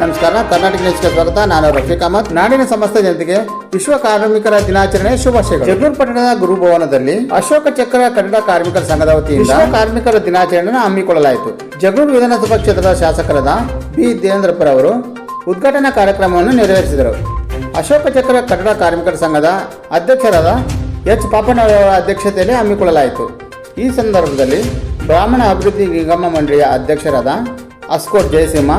ನಮಸ್ಕಾರ ಕರ್ನಾಟಕ ನ್ಯೂಸ್ಗೆ ಸ್ವಾಗತ. ನಾನು ರಫೀಕ್ ಅಹಮದ್. ನಾಡಿನ ಸಮಸ್ತ ಜನತೆಗೆ ವಿಶ್ವ ಕಾರ್ಮಿಕರ ದಿನಾಚರಣೆ ಶುಭಾಶಯಗಳು. ಜಗಳೂರು ಪಟ್ಟಣದ ಗುರುಭವನದಲ್ಲಿ ಅಶೋಕ ಚಕ್ರ ಕನ್ನಡ ಕಾರ್ಮಿಕರ ಸಂಘದ ವತಿಯಿಂದ ಕಾರ್ಮಿಕರ ದಿನಾಚರಣೆಯನ್ನು ಹಮ್ಮಿಕೊಳ್ಳಲಾಯಿತು. ಜಗಳೂರು ವಿಧಾನಸಭಾ ಕ್ಷೇತ್ರದ ಶಾಸಕರಾದ ಬಿ. ದೇವೇಂದ್ರಪ್ಪರ ಅವರು ಉದ್ಘಾಟನಾ ಕಾರ್ಯಕ್ರಮವನ್ನು ನೆರವೇರಿಸಿದರು. ಅಶೋಕ ಚಕ್ರ ಕನ್ನಡ ಕಾರ್ಮಿಕರ ಸಂಘದ ಅಧ್ಯಕ್ಷರಾದ ಎಚ್. ಪಾಪಣ್ಣವರ ಅಧ್ಯಕ್ಷತೆಯಲ್ಲಿ ಹಮ್ಮಿಕೊಳ್ಳಲಾಯಿತು. ಈ ಸಂದರ್ಭದಲ್ಲಿ ಬ್ರಾಹ್ಮಣ ಅಭಿವೃದ್ಧಿ ನಿಗಮ ಮಂಡಳಿಯ ಅಧ್ಯಕ್ಷರಾದ ಅಸ್ಕೋಟ್ ಜಯಸಿಂಹ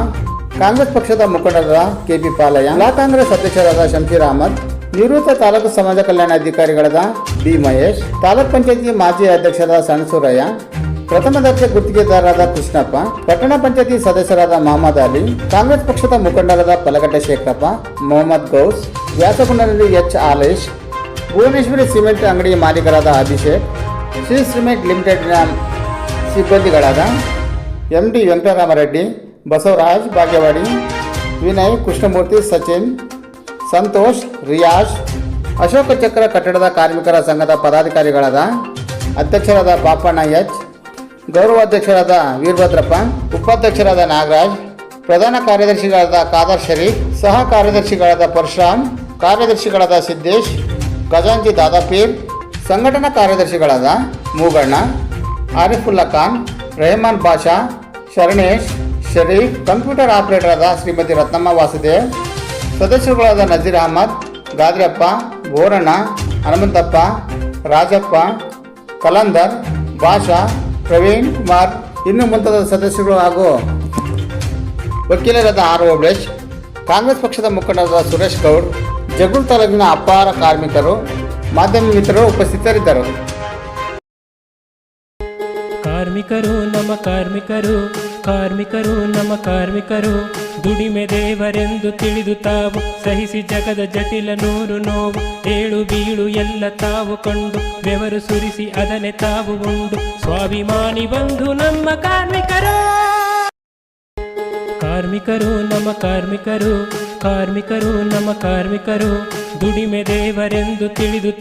ಕಾಂಗ್ರೆಸ್ ಪಕ್ಷದ ಮುಖಂಡರಾದ ಕೆಪಿ ಪಾಲಯ್ಯ ಜಿಲ್ಲಾ ಕಾಂಗ್ರೆಸ್ ಅಧ್ಯಕ್ಷರಾದ ಶಂಶೀರ್ ಅಹಮದ್, ನಿವೃತ್ತ ತಾಲೂಕು ಸಮಾಜ ಕಲ್ಯಾಣ ಅಧಿಕಾರಿಗಳಾದ ಬಿ ಮಹೇಶ್, ತಾಲೂಕ್ ಪಂಚಾಯತಿ ಮಾಜಿ ಅಧ್ಯಕ್ಷರಾದ ಸಣಸೂರಯ್ಯ ಪ್ರಥಮ ದರ್ಜೆ ಗುತ್ತಿಗೆದಾರರಾದ ಕೃಷ್ಣಪ್ಪ, ಪಟ್ಟಣ ಪಂಚಾಯತಿ ಸದಸ್ಯರಾದ ಮಹಮ್ಮದ್ ಅಲಿ, ಕಾಂಗ್ರೆಸ್ ಪಕ್ಷದ ಮುಖಂಡರಾದ ಪಲಗಟ್ಟೆ ಶೇಖರಪ್ಪ ಮೊಹಮ್ಮದ್ ಗೌಸ್ ವ್ಯಾಸಗುಂಡನಲ್ಲಿ ಎಚ್ ಆಲೇಶ್, ಭುವನೇಶ್ವರಿ ಸಿಮೆಂಟ್ ಅಂಗಡಿ ಮಾಲೀಕರಾದ ಅಭಿಷೇಕ್, ಶ್ರೀ ಸಿಮೆಂಟ್ ಲಿಮಿಟೆಡ್ನ ಸಿಬ್ಬಂದಿಗಳಾದ ಎಂ ಡಿ ವೆಂಕಟರಾಮರೆಡ್ಡಿ ಬಸವರಾಜ್ ಭಾಗ್ಯವಾಡಿ ವಿನಯ್ ಕೃಷ್ಣಮೂರ್ತಿ ಸಚಿನ್, ಸಂತೋಷ್ ರಿಯಾಜ್, ಅಶೋಕ ಚಕ್ರ ಕಟ್ಟಡದ ಕಾರ್ಮಿಕರ ಸಂಘದ ಪದಾಧಿಕಾರಿಗಳಾದ ಅಧ್ಯಕ್ಷರಾದ ಪಾಪಣ್ಣ ಎಚ್, ಗೌರವಾಧ್ಯಕ್ಷರಾದ ವೀರಭದ್ರಪ್ಪ, ಉಪಾಧ್ಯಕ್ಷರಾದ ನಾಗರಾಜ್, ಪ್ರಧಾನ ಕಾರ್ಯದರ್ಶಿಗಳಾದ ಖಾದರ್ ಶರೀಫ್, ಸಹ ಕಾರ್ಯದರ್ಶಿಗಳಾದ ಪರಶುರಾಮ್, ಕಾರ್ಯದರ್ಶಿಗಳಾದ ಸಿದ್ದೇಶ್ ಖಜಾಂಜಿ ದಾದಾಪೀರ್, ಸಂಘಟನಾ ಕಾರ್ಯದರ್ಶಿಗಳಾದ ಮೂಗಣ್ಣ, ಆರಿಫುಲ್ಲಾ ಖಾನ್, ರೆಹಮಾನ್ ಬಾಷಾ ಶರಣೇಶ್ ಶರೀಫ್ ಕಂಪ್ಯೂಟರ್ ಆಪರೇಟರ್ ಆದ ಶ್ರೀಮತಿ ರತ್ನಮ್ಮ ವಾಸುದೇವ್, ಸದಸ್ಯರುಗಳಾದ ನಜೀರ್ ಅಹಮದ್, ಗಾದ್ರಪ್ಪ, ಬೋರಣ್ಣ, ಹನುಮಂತಪ್ಪ, ರಾಜಪ್ಪ, ಕಲಂದರ್, ಭಾಷಾ, ಪ್ರವೀಣ್ ಕುಮಾರ್, ಇನ್ನು ಮುಂತಾದ ಸದಸ್ಯರು ಹಾಗೂ ವಕೀಲರಾದ ಆರ್ ಓಬ್ಳೇಶ್ ಕಾಂಗ್ರೆಸ್ ಪಕ್ಷದ ಮುಖಂಡರಾದ ಸುರೇಶ್ ಗೌಡ್, ಜಗಳೂರು ತಾಲೂಕಿನ ಅಪಾರ ಕಾರ್ಮಿಕರು, ಮಾಧ್ಯಮ ಮಿತ್ರರು ಉಪಸ್ಥಿತರಿದ್ದರು. ಕಾರ್ಮಿಕರು, ನಮ್ಮ ಕಾರ್ಮಿಕರು ಕಾರ್ಮಿಕರು, ನಮ್ಮ ಕಾರ್ಮಿಕರು, ದುಡಿಮೆ ದೇವರೆಂದು ತಿಳಿದು ತಾವು ಸಹಿಸಿ ಜಗದ ಜಟಿಲ ನೂರು ನೋವು, ಏಳು ಬೀಳು ಎಲ್ಲ ತಾವು ಕಂಡು, ಬೆವರು ಸುರಿಸಿ ಅದನೆ ತಾವು ಉಂಡು. ಸ್ವಾಭಿಮಾನಿ ಬಂಧು ನಮ್ಮ ಕಾರ್ಮಿಕರು. ಕಾರ್ಮಿಕರು, ನಮ್ಮ ಕಾರ್ಮಿಕರು ಕಾರ್ಮಿಕರು, ನಮ್ಮ ಕಾರ್ಮಿಕರು, ದುಡಿಮೆ ದೇವರೆಂದು ತಿಳಿದು